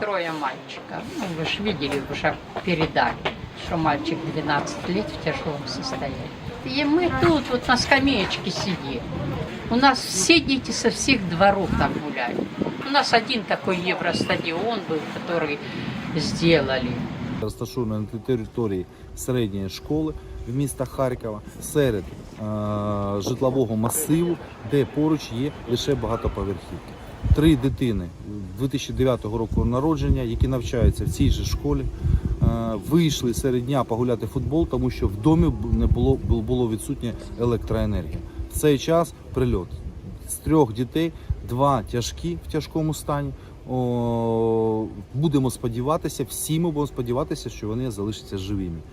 Трое мальчика. Ну, вы же видели, уже передали, что мальчик 12 лет в тяжелом состоянии. И мы тут вот на скамеечке сидим. У нас все дети со всех дворов там гуляют. У нас один такой евростадион был, который сделали. розташована на території середньої школи в міста Харкова серед е, житлового масиву, де поруч є лише багатоповерхівки. Три дитини 2009 року народження, які навчаються в цій же школі, е, вийшли серед дня погуляти в футбол, тому що в домі не було, було відсутня електроенергія. В цей час прильот з трьох дітей, два тяжкі в тяжкому стані. О, будемо сподіватися, всі ми будемо сподіватися, що вони залишаться живими.